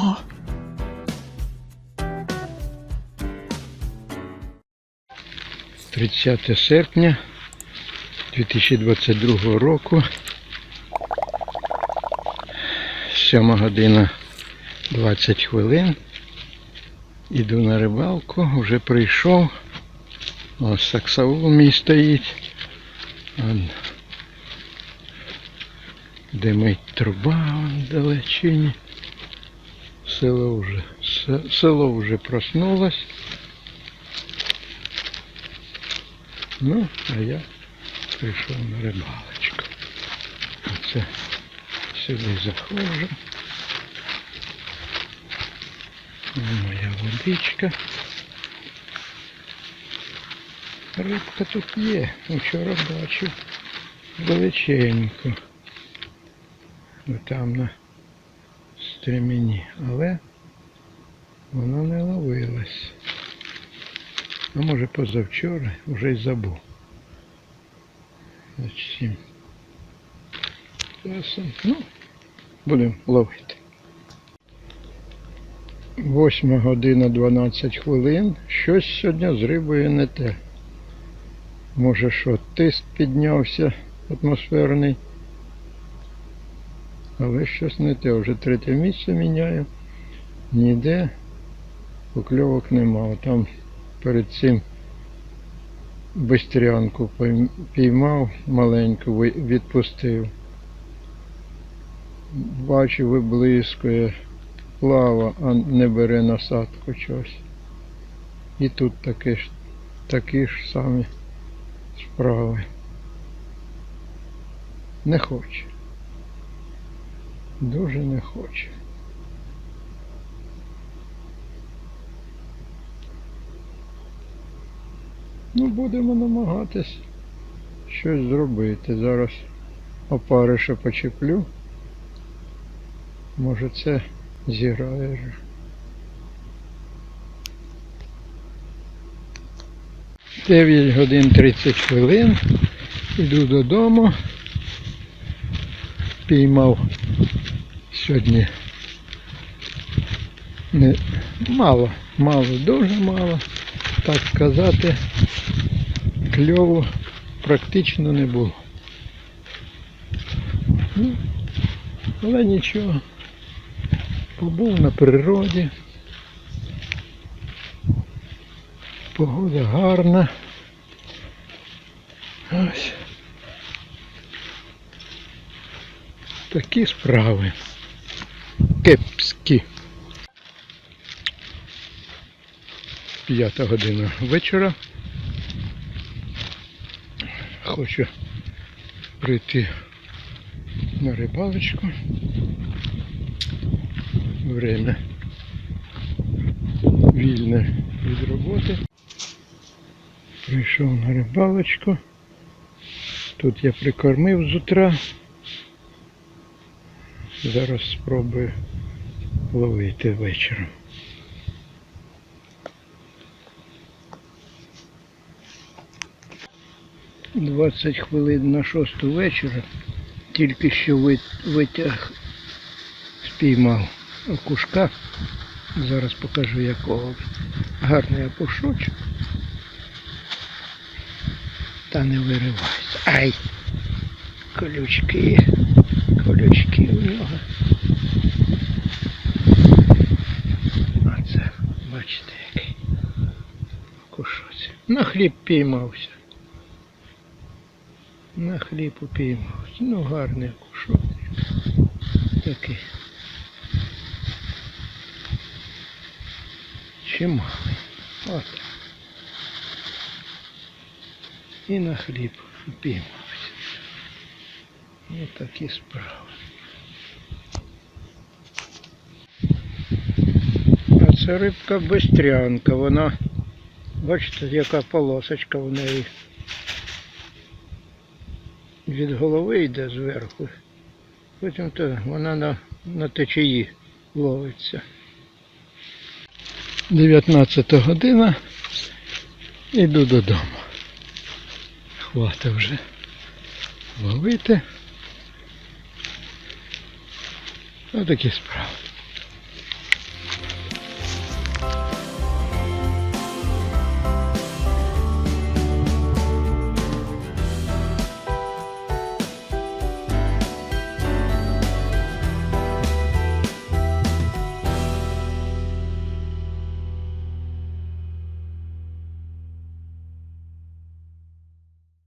О! Тридцяте серпня 2022 року. 7 година 20 хвилин. Іду на рибалку, вже прийшов. Ось саксаул мій стоїть. Он димить труба вон далечині. Село се- село вже проснулось. Ну, а я прийшов на рибалочку. Оце сюди заходжу. Моя водичка. Рибка тут є. Вчора бачив величеньку. Там на стремені. Але вона не ловилась. А може позавчора вже й забув. Значить. Часом. Ну, будемо ловити. 8 година 12 хвилин. Щось сьогодні з рибою не те. Може що, тиск піднявся атмосферний. Але щось не те. Вже третє місце міняю. Ніде покльовок нема. Там перед цим бистрянку піймав маленьку, відпустив. Бачу, виблискує плава, а не бере насадку щось. І тут такі ж, такі ж самі справи. Не хоче. Дуже не хоче. Ну, будемо намагатись щось зробити. Зараз опариша почеплю. Може це зіграє вже. Дев'ять годин 30 хвилин. Іду додому. Піймав сьогодні не, мало, мало, дуже мало. Так сказати, кльову практично не було. Ну, але нічого. Побув на природі. Погода гарна. Ось. Такі справи. Кепські. П'ята година вечора. Хочу прийти на рибалочку. Время вільне від роботи. Прийшов на рибалочку. Тут я прикормив з утра. Зараз спробую ловити вечором. Двадцять хвилин на шосту вечора. Тільки що витяг спіймав окушка. Зараз покажу якого. Гарний опушочок. Та не виривайся. Ай! Колючки. Колючки у нього. Оце, бачите, який окушоць. На хліб піймався. На хліб упіймався. Ну, гарний окушок. Такий. Чималий. От. І на хліб упіймався. Ось такі справи. А це рибка бистрянка, вона, бачите, яка полосочка в неї. Від голови йде зверху. Потім то вона на, на течії ловиться. 19 година. Іду додому. Хватить вже ловити. Отакі справи.